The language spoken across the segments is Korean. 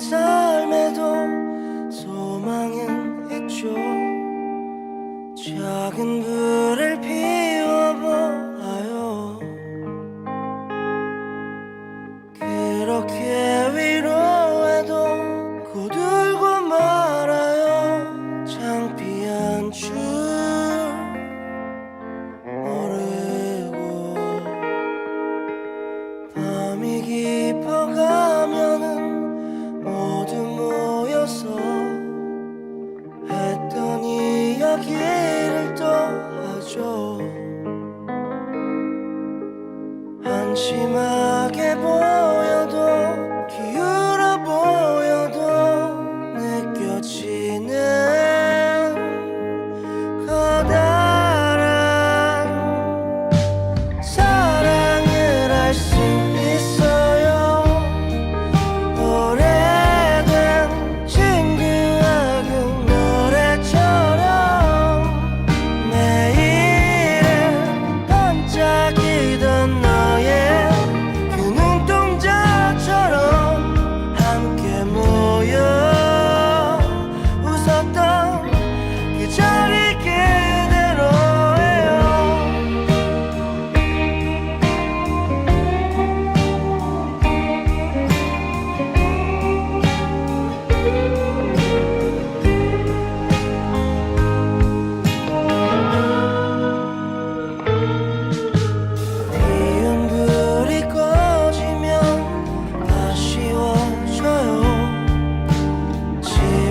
삶에도 소망은 있죠. 작은 불 심하게 보여.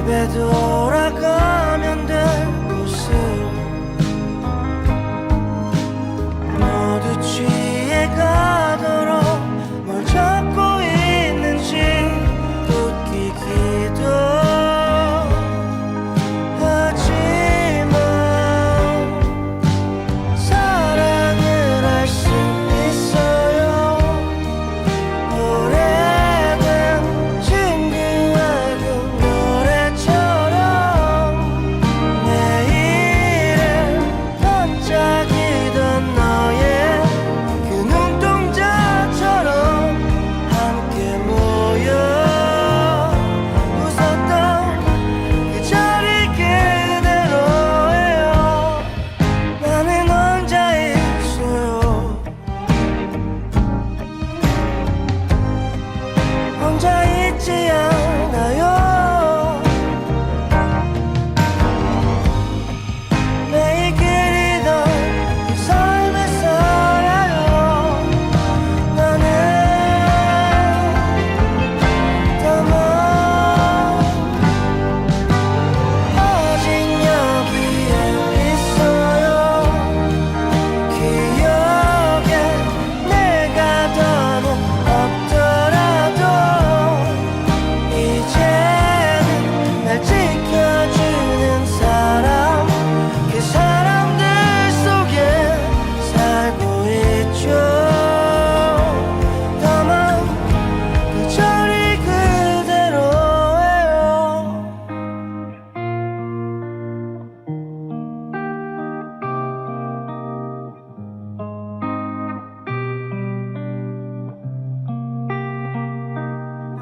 집에 돌아가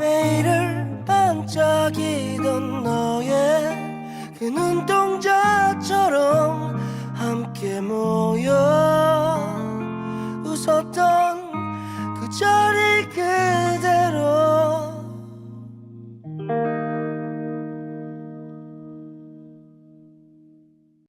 매일을 반짝이던 너의 그 눈.